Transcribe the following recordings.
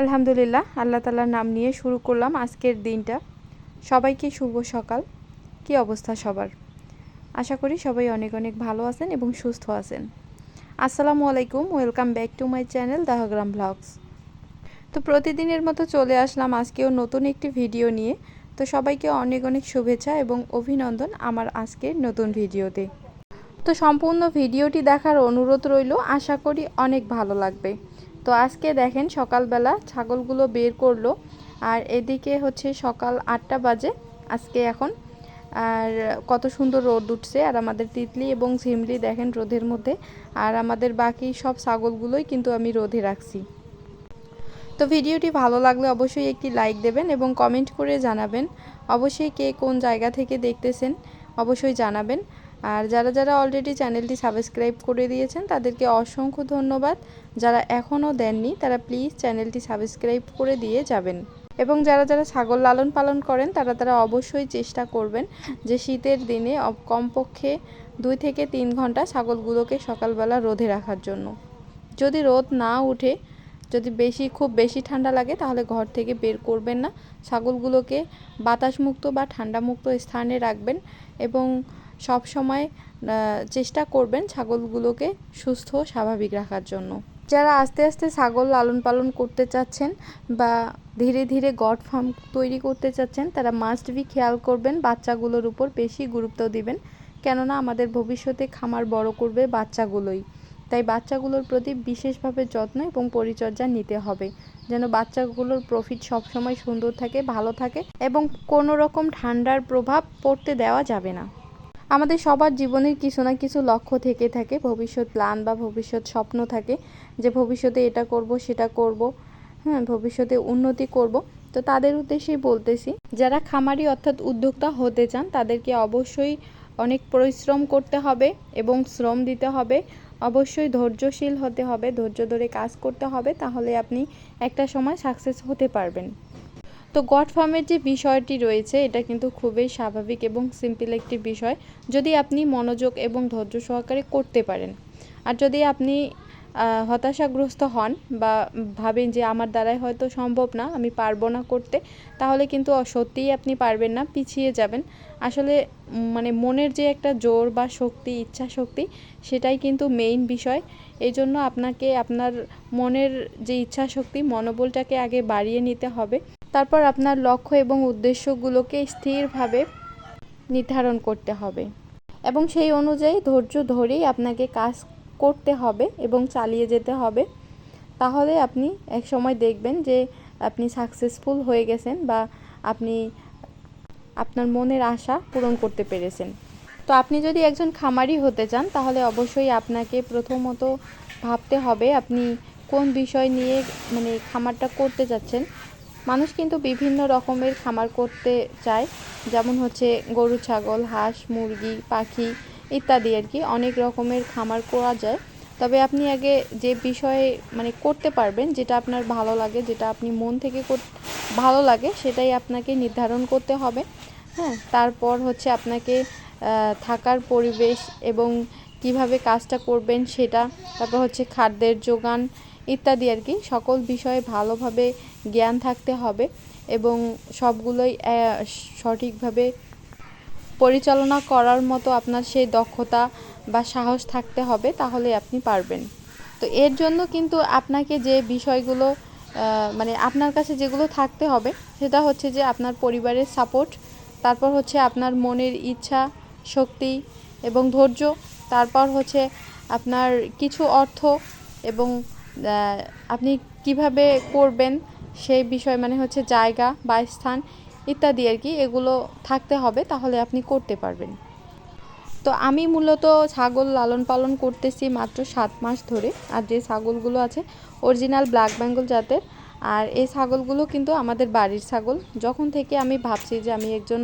আলহামদুলিল্লাহ, আল্লাহ তালার নাম নিয়ে শুরু করলাম আজকের দিনটা। সবাইকে শুভ সকাল। কি অবস্থা সবার? আশা করি সবাই অনেক অনেক ভালো আছেন এবং সুস্থ আছেন। আসসালামু আলাইকুম, welcome back to my channel Dahagram blogs. তো প্রতিদিনের মতো চলে আসলাম আজকেও নতুন একটি ভিডিও নিয়ে। তো সবাইকে অনেক অনেক শুভেচ্ছা এবং অভিনন্দন আমার আজকের নতুন ভিডিওতে। তো সম্পূর্ণ ভিডিওটি দেখার অনুরোধ রইল, আশা করি অনেক ভালো লাগবে। তো আজকে দেখেন সকালবেলা ছাগলগুলো বের করল, আর এদিকে হচ্ছে সকাল আটটা বাজে আজকে এখন। আর কত সুন্দর রোদ উঠছে, আর আমাদের তিতলি এবং ঝিমলি দেখেন রোদের মধ্যে, আর আমাদের বাকি সব ছাগলগুলোই কিন্তু আমি রোদে রাখছি। তো ভিডিওটি ভালো লাগলে অবশ্যই একটি লাইক দেবেন এবং কমেন্ট করে জানাবেন। অবশ্যই কে কোন জায়গা থেকে দেখতেছেন অবশ্যই জানাবেন। আর যারা যারা অলরেডি চ্যানেলটি সাবস্ক্রাইব করে দিয়েছেন, তাদেরকে অসংখ্য ধন্যবাদ। যারা এখনও দেননি, তারা প্লিজ চ্যানেলটি সাবস্ক্রাইব করে দিয়ে যাবেন। এবং যারা যারা ছাগল লালন পালন করেন, তারা তারা অবশ্যই চেষ্টা করবেন যে শীতের দিনে কমপক্ষে দুই থেকে তিন ঘণ্টা ছাগলগুলোকে সকালবেলা রোদে রাখার জন্য। যদি রোদ না উঠে, যদি বেশি, খুব বেশি ঠান্ডা লাগে, তাহলে ঘর থেকে বের করবেন না। ছাগলগুলোকে বাতাসমুক্ত বা ঠান্ডামুক্ত স্থানে রাখবেন এবং সব সময় চেষ্টা করবেন ছাগলগুলোকে সুস্থ স্বাভাবিক রাখার জন্য। যারা আস্তে আস্তে ছাগল লালন পালন করতে চাচ্ছেন বা ধীরে ধীরে গড ফার্ম তৈরি করতে চাচ্ছেন, তারা মাস্ট বি খেয়াল করবেন বাচ্চাগুলোর উপর বেশি গুরুত্ব দিবেন। কেননা আমাদের ভবিষ্যতে খামার বড় করবে বাচ্চাগুলোই। তাই বাচ্চাগুলোর প্রতি বিশেষভাবে যত্ন এবং পরিচর্যা নিতে হবে, যেন বাচ্চাগুলোর প্রফিট সবসময় সুন্দর থাকে, ভালো থাকে এবং কোনো রকম ঠান্ডার প্রভাব পড়তে দেওয়া যাবে না। আমাদের সবার জীবনের কিছু না কিছু লক্ষ্য থেকে থাকে, ভবিষ্যৎ প্ল্যান বা ভবিষ্যৎ স্বপ্ন থাকে যে ভবিষ্যতে এটা করব, সেটা করব হ্যাঁ ভবিষ্যতে উন্নতি করব। তো তাদের উদ্দেশ্যেই বলতেছি, যারা খামারি অর্থাৎ উদ্যোক্তা হতে চান, তাদেরকে অবশ্যই অনেক পরিশ্রম করতে হবে এবং শ্রম দিতে হবে। অবশ্যই ধৈর্যশীল হতে হবে, ধৈর্য ধরে কাজ করতে হবে, তাহলে আপনি একটা সময় সাকসেস হতে পারবেন। তো গড ফার্মের যে বিষয়টি রয়েছে, এটা কিন্তু খুবই স্বাভাবিক এবং সিম্পল একটি বিষয়, যদি আপনি মনোযোগ এবং ধৈর্য সহকারে করতে পারেন। আর যদি আপনি হতাশাগ্রস্ত হন বা ভাবেন যে আমার দ্বারাই হয়তো সম্ভব না, আমি পারব না করতে, তাহলে কিন্তু সত্যিই আপনি পারবেন না, পিছিয়ে যাবেন। আসলে মানে মনের যে একটা জোর বা শক্তি, ইচ্ছা শক্তি, সেটাই কিন্তু মেইন বিষয়। এই জন্য আপনাকে, আপনার মনের যে ইচ্ছা শক্তি, মনোবলটাকে আগে বাড়িয়ে নিতে হবে। তারপর আপনার লক্ষ্য এবং উদ্দেশ্যগুলোকে স্থিরভাবে নির্ধারণ করতে হবে। এবং সেই অনুযায়ী ধৈর্য ধরেই আপনাকে কাজ করতে হবে এবং চালিয়ে যেতে হবে। তাহলে আপনি এক সময় দেখবেন যে আপনি সাকসেসফুল হয়ে গেছেন বা আপনি আপনার মনের আশা পূরণ করতে পেরেছেন। তো আপনি যদি একজন খামারি হতে চান, তাহলে অবশ্যই আপনাকে প্রথমত ভাবতে হবে আপনি কোন বিষয় নিয়ে মানে খামারটা করতে যাচ্ছেন। মানুষ কিন্তু বিভিন্ন রকমের খামার করতে চায়, যেমন হচ্ছে গরু, ছাগল, হাঁস, মুরগি, পাখি ইত্যাদি আর কি। অনেক রকমের খামার করা যায়। তবে আপনি আগে যে বিষয়ে মানে করতে পারবেন, যেটা আপনার ভালো লাগে, যেটা আপনি মন থেকে ভালো লাগে, সেটাই আপনাকে নির্ধারণ করতে হবে। হ্যাঁ তারপর হচ্ছে আপনাকে থাকার পরিবেশ এবং কীভাবে কাজটা করবেন সেটা, তারপর হচ্ছে খাদ্যের যোগান ইত্যাদি আর কি। সকল বিষয়ে ভালোভাবে জ্ঞান থাকতে হবে এবং সবগুলোই সঠিকভাবে পরিচালনা করার মতো আপনার সেই দক্ষতা বা সাহস থাকতে হবে তাহলে আপনি পারবেন। তো এর জন্য কিন্তু আপনাকে যে বিষয়গুলো মানে আপনার কাছে যেগুলো থাকতে হবে, সেটা হচ্ছে যে আপনার পরিবারের সাপোর্ট তারপর হচ্ছে আপনার মনের ইচ্ছা, শক্তি এবং ধৈর্য, তারপর হচ্ছে আপনার কিছু অর্থ এবং আপনি কীভাবে করবেন সেই বিষয় মানে হচ্ছে জায়গা বা স্থান ইত্যাদি আর কি, এগুলো থাকতে হবে, তাহলে আপনি করতে পারবেন। তো আমি মূলত ছাগল লালন পালন করতেছি মাত্র সাত মাস ধরে, আর যে ছাগলগুলো আছে অরিজিনাল ব্ল্যাক বেঙ্গল জাতের, আর এই ছাগলগুলো কিন্তু আমাদের বাড়ির ছাগল। যখন থেকে আমি ভাবছি যে আমি একজন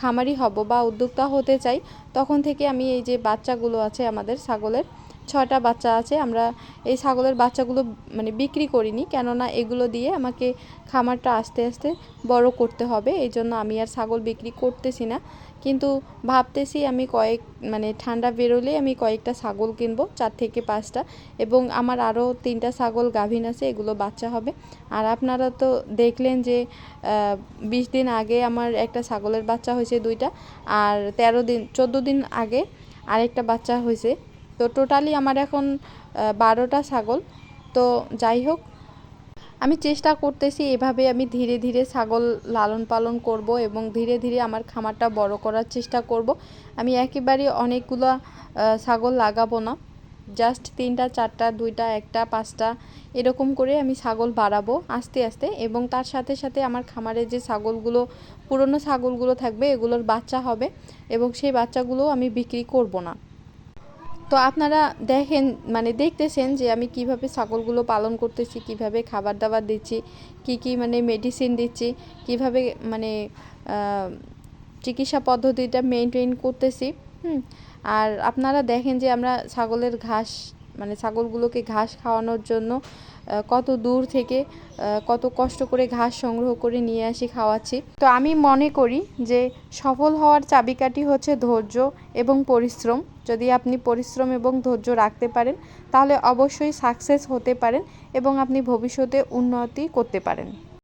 খামারি হব বা উদ্যোক্তা হতে চাই, তখন থেকে আমি এই যে বাচ্চাগুলো আছে আমাদের ছাগলের ছয়টা বাচ্চা আছে, আমরা এই ছাগলের বাচ্চাগুলো মানে বিক্রি করিনি। কেননা এগুলো দিয়ে আমাকে খামারটা আস্তে আস্তে বড় করতে হবে, এই জন্য আমি আর ছাগল বিক্রি করতেছি না। কিন্তু ভাবতেছি আমি কয়েক মানে ঠান্ডা বেরোলেই আমি কয়েকটা ছাগল কিনবো, চার থেকে পাঁচটা। এবং আমার আরও তিনটা ছাগল গাভিন আছে, এগুলো বাচ্চা হবে। আর আপনারা তো দেখলেন যে বিশ দিন আগে আমার একটা ছাগলের বাচ্চা হয়েছে দুইটা, আর তেরো দিন, চোদ্দ দিন আগে আরেকটা বাচ্চা হয়েছে। তো টোটালি আমার এখন বারোটা ছাগল। তো যাই হোক, আমি চেষ্টা করতেছি এভাবে আমি ধীরে ধীরে ছাগল লালন পালন করব এবং ধীরে ধীরে আমার খামারটা বড় করার চেষ্টা করব। আমি একেবারে অনেকগুলো ছাগল লাগাবো না। জাস্ট তিনটা, চারটা, দুইটা, একটা, পাঁচটা এরকম করে আমি ছাগল বাড়াবো আস্তে আস্তে এবং তার সাথে সাথে আমার খামারে যে ছাগলগুলো, পুরনো ছাগলগুলো থাকবে এগুলোর বাচ্চা হবে এবং সেই বাচ্চাগুলো আমি বিক্রি করব না। তো আপনারা দেখেন মানে দেখতেছেন যে আমি কীভাবে ছাগলগুলো পালন করতেছি, কীভাবে খাবার দাবার দিচ্ছি, কি কি মানে মেডিসিন দিচ্ছি, কীভাবে মানে চিকিৎসা পদ্ধতিটা মেনটেন করতেছি, হুম? আর আপনারা দেখেন যে আমরা ছাগলের ঘাস মানে ছাগলগুলোকে ঘাস খাওয়ানোর জন্য কত দূর থেকে কত কষ্ট করে ঘাস সংগ্রহ করে নিয়ে আসি খাওয়াচ্ছি। তো আমি মনে করি যে সফল হওয়ার চাবিকাঠি হচ্ছে ধৈর্য এবং পরিশ্রম। যদি আপনি পরিশ্রম এবং ধৈর্য রাখতে পারেন, তাহলে অবশ্যই সাকসেস হতে পারেন এবং আপনি ভবিষ্যতে উন্নতি করতে পারেন।